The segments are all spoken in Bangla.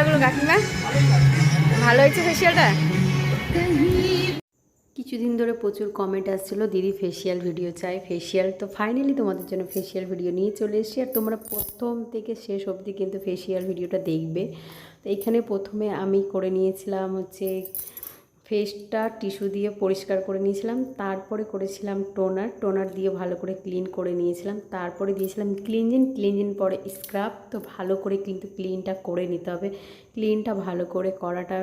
লাগল কাকিমা? ভালো হয়েছে ফেসিয়ালটা কিছুদিন ধরে প্রচুর কমেন্ট আসছিল, দিদি ফেসিয়াল ভিডিও চাই। ফেসিয়াল তো ফাইনালি তোমাদের জন্য ফেসিয়াল ভিডিও নিয়ে চলে এসেছি। আর তোমরা প্রথম থেকে শেষ অবধি কিন্তু ফেসিয়াল ভিডিওটা দেখবে। তো এখানে প্রথমে আমি করে নিয়েছিলাম হচ্ছে ফেসটা টিস্যু দিয়ে পরিষ্কার করে নিয়েছিলাম, তারপরে করেছিলাম টোনার টোনার দিয়ে ভালো করে ক্লিন করে নিয়েছিলাম, তারপরে দিয়েছিলাম ক্লিনজিন ক্লিনজিন পরে স্ক্রাব, তো ভালো করে কিন্তু ক্লিনটা করে নিতে হবে। ক্লিনটা ভালো করে করাটা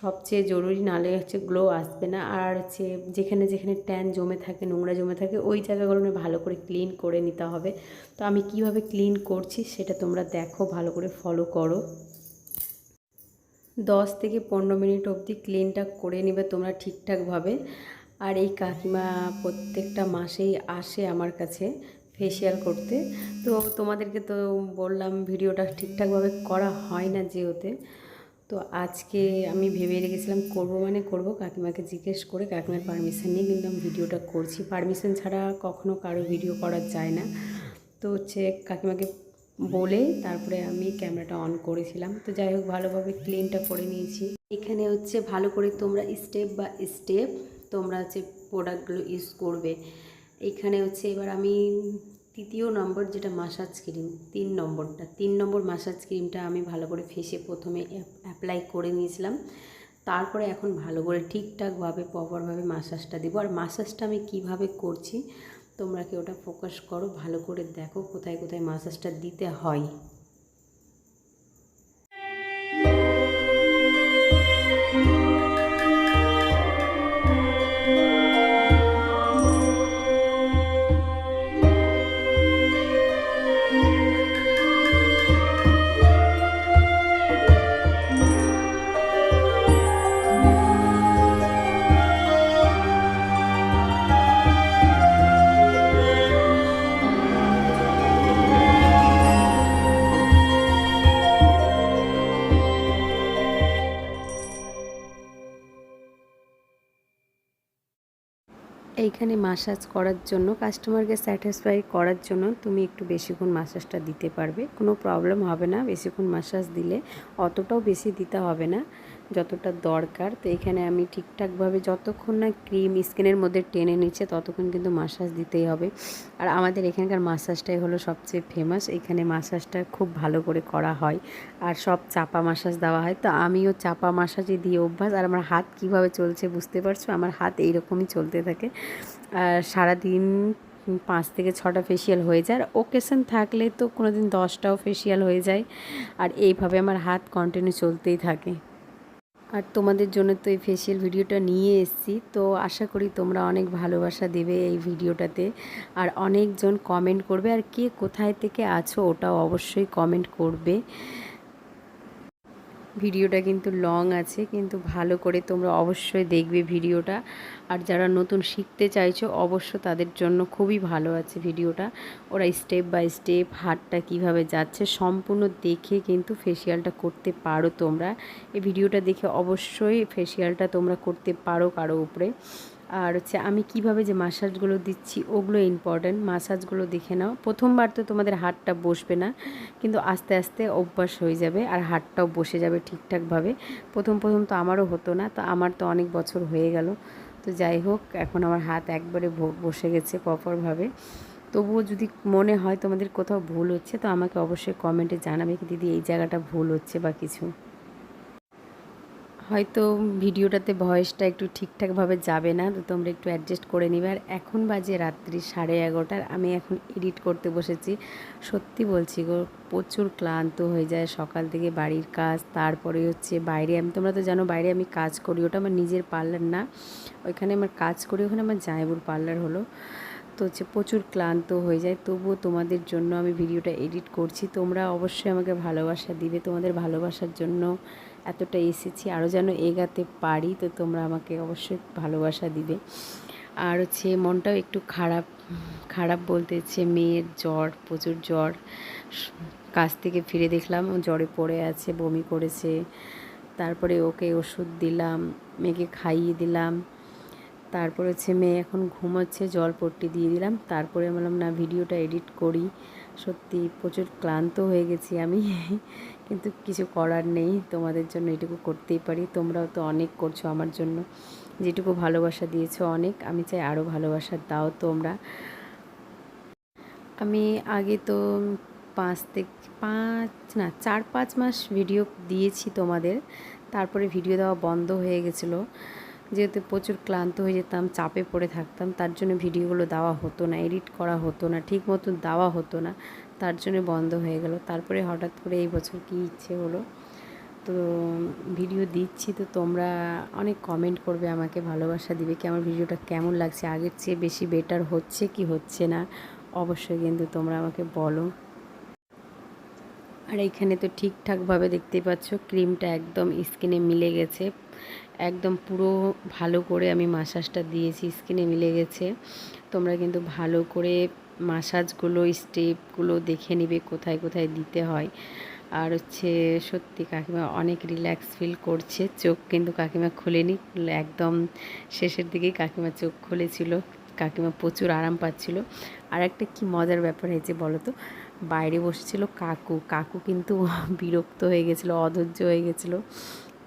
সবচেয়ে জরুরি নালে হচ্ছে গ্লো আসবে না। আর হচ্ছে যেখানে যেখানে ট্যান জমে থাকে, নোংরা জমে থাকে, ওই জায়গাগুলো ভালো করে ক্লিন করে নিতে হবে। তো আমি কীভাবে ক্লিন করছি সেটা তোমরা দেখো, ভালো করে ফলো করো। দশ থেকে পনেরো মিনিট অবধি ক্লিনটা করে নেবে তোমরা ঠিকঠাকভাবে। আর এই কাকিমা প্রত্যেকটা মাসেই আসে আমার কাছে ফেসিয়াল করতে। তো তোমাদেরকে তো বললাম ভিডিওটা ঠিকঠাকভাবে করা হয় না যেহেতু। তো আজকে আমি ভেবে রেখেছিলাম করব মানে করব, কাকিমাকে জিজ্ঞেস করে কাকিমার পারমিশন নিয়ে কিন্তু আমি ভিডিওটা করছি। পারমিশন ছাড়া কখনো কারও ভিডিও করা যায় না। তো হচ্ছে কাকিমাকে বলে তারপরে আমি ক্যামেরাটা অন করেছিলাম। তো যাই হোক, ভালোভাবে ক্লিনটা করে নিয়েছি। এখানে হচ্ছে ভালো করে তোমরা স্টেপ বা স্টেপ তোমরা হচ্ছে প্রোডাক্টগুলো ইউজ করবে। এখানে হচ্ছে এবার আমি তৃতীয় নম্বর যেটা মাসাজ ক্রিম তিন নম্বরটা। তিন নম্বর মাসাজ ক্রিমটা আমি ভালো করে ফেসে প্রথমে অ্যাপ্লাই করে নিয়েছিলাম। তারপরে এখন ভালো করে ঠিকঠাকভাবে প্রপারভাবে মাসাজটা দেবো। আর মাসাজটা আমি কীভাবে করছি তোমরা কি ওটা ফোকাস করো? ভালো করে দেখো কোথায় কোথায় মাসাজটা দিতে হয়। এইখানে মাসাজ করার জন্য কাস্টমারকে স্যাটিসফাই করার জন্য তুমি একটু বেশিক্ষণ মাসাজটা দিতে পারবে। কোনো প্রবলেম হবে না, বেশিক্ষণ মাসাজ দিলে অতটাও বেশি দিতে হবে না। যতটা দরকার। তো এখানে আমি ঠিকঠাকভাবে যতক্ষণ না ক্রিম স্কিনের মধ্যে টেনে নিচ্ছে, ততক্ষণ কিন্তু মাসাজ দিতেই হবে। আর আমাদের এখানকার মাসাজটাই হলো সবচেয়ে ফেমাস এখানে মাসাজটা খুব ভালো করে করা হয়। আর সব চাপা মাসাজ দেওয়া হয়। তো আমিও চাপা মাসাজই দিয়ে অভ্যাস। আর আমার হাত কীভাবে চলছে বুঝতে পারছ? আমার হাত এইরকমই চলতে থাকে। আর সারাদিন পাঁচ থেকে ছটা ফেসিয়াল হয়ে যায়। আর ওকেশন থাকলে তো কোনো দিন দশটাও ফেসিয়াল হয়ে যায়। আর এইভাবে আমার হাত কন্টিনিউ চলতেই থাকে। আর তোমাদের জন্য তো এই ফেসিয়াল ভিডিওটা নিয়ে এসেছি। তো আশা করি তোমরা অনেক ভালোবাসা দেবে এই ভিডিওটাতে আর অনেকজন কমেন্ট করবে, আর কে কোথায় থেকে আছো ওটা অবশ্যই কমেন্ট করবে। ভিডিওটা কিন্তু লং আছে, কিন্তু ভালো করে তোমরা অবশ্যই দেখবে ভিডিওটা। আর যারা নতুন শিখতে চাইছো অবশ্য তাদের জন্য খুবই ভালো আছে ভিডিওটা। ওরা স্টেপ বাই স্টেপ হাতটা কীভাবে যাচ্ছে, সম্পূর্ণ দেখে কিন্তু ফেসিয়ালটা করতে পারো তোমরা। এই ভিডিওটা দেখে অবশ্যই ফেসিয়ালটা তোমরা করতে পারো কারও উপরে। আর হচ্ছে আমি কীভাবে যে মাসাজগুলো দিচ্ছি, ওগুলো ইম্পর্ট্যান্ট মাসাজগুলো দেখে নাও। প্রথমবার তো তোমাদের হাতটা বসবে না, কিন্তু আস্তে আস্তে অভ্যাস হয়ে যাবে আর হাতটাও বসে যাবে ঠিকঠাকভাবে। প্রথম প্রথম তো আমারও হতো না, তো আমার তো অনেক বছর হয়ে গেল। তো যাই হোক, এখন আমার হাত একবারে বসে গেছে প্রপারভাবে তবুও যদি মনে হয় তোমাদের কোথাও ভুল হচ্ছে, তো আমাকে অবশ্যই কমেন্টে জানাবে কি দিদি এই জায়গাটা ভুল হচ্ছে বা কিছু। হয়তো ভিডিওটাতে ভয়েসটা একটু ঠিকঠাকভাবে যাবে না, তো তোমরা একটু অ্যাডজাস্ট করে নিবে। আর এখন বাজে রাত্রি সাড়ে এগারোটার, আমি এখন এডিট করতে বসেছি। সত্যি বলছি গো, প্রচুর ক্লান্ত হয়ে যায় সকাল থেকে বাড়ির কাজ, তারপরে হচ্ছে বাইরে আমি, তোমরা তো জানো বাইরে আমি কাজ করি, ওটা আমার নিজের পার্লার না। ওইখানে আমার কাজ করি, ওখানে আমার জায়বুর পার্লার হলো। তো হচ্ছে প্রচুর ক্লান্ত হয়ে যায়, তবুও তোমাদের জন্য আমি ভিডিওটা এডিট করছি। তোমরা অবশ্যই আমাকে ভালোবাসা দিবে, তোমাদের ভালোবাসার জন্য এতটা এসেছি আরও যেন এগাতে পারি, তো তোমরা আমাকে অবশ্যই ভালোবাসা দিবে। আর হচ্ছে মনটাও একটু খারাপ খারাপ বলতে হচ্ছে মেয়ের জ্বর, প্রচুর জ্বর। কাজ থেকে ফিরে দেখলাম জ্বরে পড়ে আছে, বমি করেছে। তারপরে ওকে ওষুধ দিলাম, মেয়েকে খাইয়ে দিলাম। তারপর হচ্ছে মেয়ে এখন ঘুমাচ্ছে, জল পট্টি দিয়ে দিলাম। তারপরে বললাম, না, ভিডিওটা এডিট করি। সত্যি প্রচুর ক্লান্ত হয়ে গেছি আমি। কিন্তু কিছু করার নেই, তোমাদের জন্য এটুকু করতেই পারি। তোমরাও তো অনেক করছ আমার জন্য। যেটুকু ভালোবাসা দিয়েছ অনেক, আমি চাই আরও ভালোবাসা দাও তোমরা। আমি আগে তো পাঁচ থেকে পাঁচ, না, চার পাঁচ মাস ভিডিও দিয়েছি তোমাদের। তারপরে ভিডিও দেওয়া বন্ধ হয়ে গেছিল। যেহেতু প্রচুর ক্লান্ত হয়ে যেতাম, চাপে পড়ে থাকতাম, তার জন্য ভিডিওগুলো দেওয়া হতো না, এডিট করা হতো না ঠিক মতন দেওয়া হতো না, তার জন্য বন্ধ হয়ে গেল। তারপরে হঠাৎ করে এই বছর কী ইচ্ছে হলো? তো ভিডিও দিচ্ছি, তো তোমরা অনেক কমেন্ট করবে, আমাকে ভালোবাসা দিবে কি আমার ভিডিওটা কেমন লাগছে, আগের চেয়ে বেশি বেটার হচ্ছে কি হচ্ছে না? অবশ্যই কিন্তু তোমরা আমাকে বলো। আর এইখানে তো ঠিকঠাকভাবে দেখতেই পাচ্ছ ক্রিমটা একদম স্কিনে মিলে গেছে। একদম পুরো ভালো করে আমি মাসাজটা দিয়েছি, স্কিনে মিলে গেছে। তোমরা কিন্তু ভালো করে মাসাজগুলো, স্টেপগুলো দেখে নিবে কোথায় কোথায় দিতে হয়। আর হচ্ছে সত্যি কাকিমা অনেক রিল্যাক্স ফিল করছে, চোখ কিন্তু কাকিমা খুলেনি, একদম শেষের দিকেই কাকিমা চোখ খুলেছিল, কাকিমা প্রচুর আরাম পাচ্ছিল। আর একটা কি মজার ব্যাপার হয়েছে বলো তো? বাইরে বসেছিল কাকু কাকু কিন্তু বিরক্ত হয়ে গেছিল, অধৈর্য হয়ে গেছিল।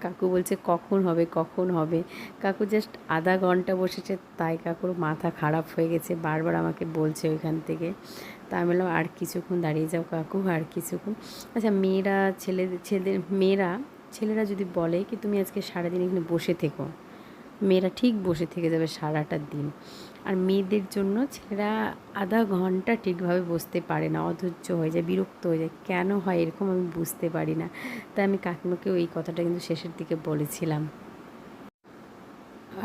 কাকু বলছে, কখন হবে কখন হবে? কাকু জাস্ট আধা ঘণ্টা বসেছে, তাই কাকুর মাথা খারাপ হয়ে গেছে, বারবার আমাকে বলছে ওইখান থেকে। তা আমি বললাম, আর কিছুক্ষণ দাঁড়িয়ে যাও কাকু, আর কিছুক্ষণ। আচ্ছা মেয়েরা, ছেলে, ছেলেদের, মেয়েরা, ছেলেরা যদি বলে কি, তুমি আজকে সারাদিন এখানে বসে থেকো। মেয়েরা ঠিক বসে থেকে যাবে সারাটা দিন। আর মেয়েদের জন্য ছেলেরা আধা ঘণ্টা ঠিকভাবে বসতে পারে না, অধৈর্য হয়ে যায়, বিরক্ত হয়ে যায়। কেন হয় এরকম আমি বুঝতে পারি না। তাই আমি কাকিমাকেও এই কথাটা কিন্তু শেষের দিকে বলেছিলাম।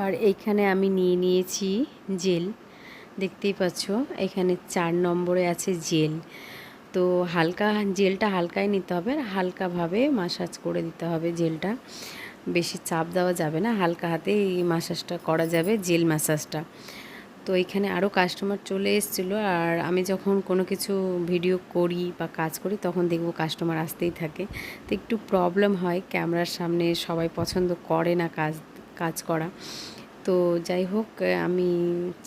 আর এইখানে আমি নিয়ে নিয়েছি জেল। দেখতেই পাচ্ছ, এখানে চার নম্বরে আছে জেল। তো হালকা, জেলটা হালকাই নিতে হবে আর হালকাভাবে মাসাজ করে দিতে হবে জেলটা। বেশি চাপ দেওয়া যাবে না, হালকা হাতে এই মাসাজটা করা যাবে, জেল ম্যাসাজটা তো এখানে আরও কাস্টমার চলে এসেছিল আর আমি যখন কোনো কিছু ভিডিও করি বা কাজ করি তখন দেখব কাস্টমার আসতেই থাকে। তো একটু প্রবলেম হয় ক্যামেরার সামনে সবাই পছন্দ করে না কাজ কাজ করা। তো যাই হোক আমি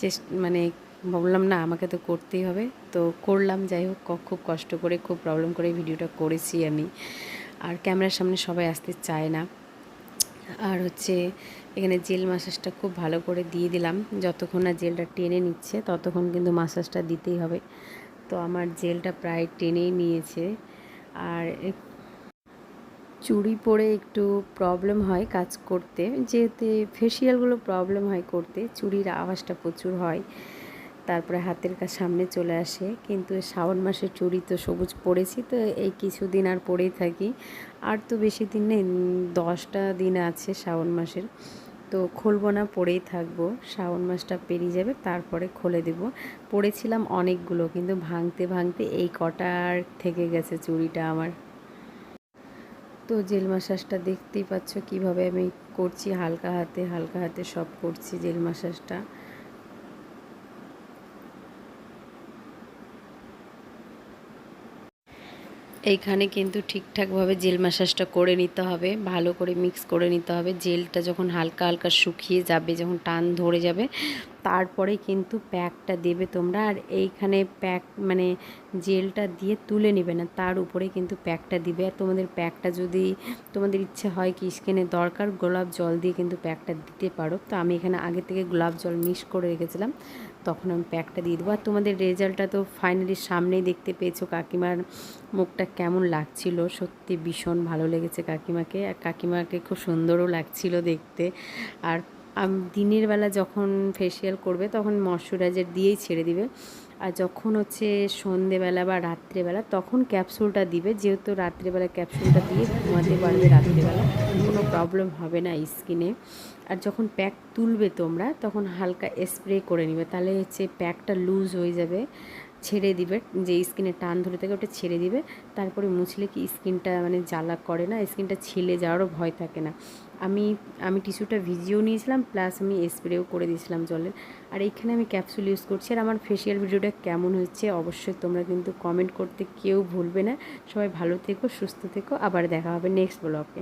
চেষ্ট মানে বললাম না আমাকে তো করতেই হবে। তো করলাম, যাই হোক খুব কষ্ট করে, খুব প্রবলেম করে ভিডিওটা করেছি আমি। আর ক্যামেরার সামনে সবাই আসতে চায় না। আর হচ্ছে এখানে জেল মাসাজটা খুব ভালো করে দিয়ে দিলাম। যতক্ষণ না জেলটা টেনে নিচ্ছে, ততক্ষণ কিন্তু মাসাজটা দিতেই হবে। তো আমার জেলটা প্রায় টেনেই নিয়েছে। আর চুড়ি পরে একটু প্রবলেম হয় কাজ করতে। যেহেতু ফেসিয়ালগুলো প্রবলেম হয় করতে, চুড়ির আওয়াজটা প্রচুর হয়। তারপরে হাতের কাছে সামনে চলে আসে। কিন্তু শ্রাবণ মাসের চুড়ি তো সবুজ পরেছি তো এই কিছুদিন আর পরেই থাকি। আর তো বেশি দিন নেই দশটা দিন আছে শ্রাবণ মাসের। তো খুলবো না, পরেই থাকব। শ্রাবণ মাসটা পেরিয়ে যাবে, তারপরে খুলে দেব। পড়েছিলাম অনেকগুলো, কিন্তু ভাঙতে ভাঙতে এই কটার থেকে গেছে চুড়িটা আমার। তো জেল মাসাজটা দেখতেই পাচ্ছ, কীভাবে আমি করছি, হালকা হাতে হালকা হাতে সব করছি জেল মাসাজটা। এইখানে কিন্তু ঠিকঠাকভাবে জেল ম্যাসাজটা করে নিতে হবে, ভালো করে মিক্স করে নিতে হবে। জেলটা যখন হালকা হালকা শুকিয়ে যাবে, যখন টান ধরে যাবে তারপরে কিন্তু প্যাকটা দেবে তোমরা। আর এইখানে প্যাক মানে জেলটা দিয়ে তুলে নেবে না, তার উপরে কিন্তু প্যাকটা দিবে। আর তোমাদের প্যাকটা যদি তোমাদের ইচ্ছে হয় কি স্কিনে দরকার, গোলাপ জল দিয়ে কিন্তু প্যাকটা দিতে পারো। তো আমি এখানে আগে থেকে গোলাপ জল মিক্স করে রেখেছিলাম, তখন আমি প্যাকটা দিয়ে দেবো। আর তোমাদের রেজাল্টটা তো ফাইনালি সামনেই দেখতে পেয়েছ কাকিমার মুখটা কেমন লাগছিল। সত্যি ভীষণ ভালো লেগেছে কাকিমাকে। আর কাকিমাকে খুব সুন্দরও লাগছিল দেখতে। আর দিনের বেলা যখন ফেসিয়াল করবে তখন ময়শ্চারাইজার দিয়েই ছেড়ে দিবে। আর যখন হচ্ছে সন্ধেবেলা বা রাত্রেবেলা তখন ক্যাপসুলটা দিবে, যেহেতু রাত্রেবেলা ক্যাপসুলটা দিয়ে ঘুমাতে পারবে রাত্রেবেলা, কোনো প্রবলেম হবে না স্কিনে আর যখন প্যাক তুলবে তোমরা, তখন হালকা স্প্রে করে নিবে, তাহলে হচ্ছে প্যাকটা লুজ হয়ে যাবে। ছেড়ে দিবে, যে স্কিনে টান ধরে থাকে ওটা ছেড়ে দিবে। তারপরে মুছলে কি স্কিনটা মানে জ্বালা করে না, স্কিনটা ছিলে যাওয়ারও ভয় থাকে না। আমি আমি টিস্যুটা ভিজিয়েও নিয়েছিলাম, প্লাস আমি স্প্রেও করে দিয়েছিলাম জলের আর এইখানে আমি ক্যাপসুল ইউজ করছি, আর আমার ফেসিয়াল ভিডিওটা কেমন হচ্ছে অবশ্যই তোমরা কিন্তু কমেন্ট করতে কেউ ভুলবে না। সবাই ভালো থেকো, সুস্থ থেকো, আবার দেখা হবে নেক্সট ব্লগে।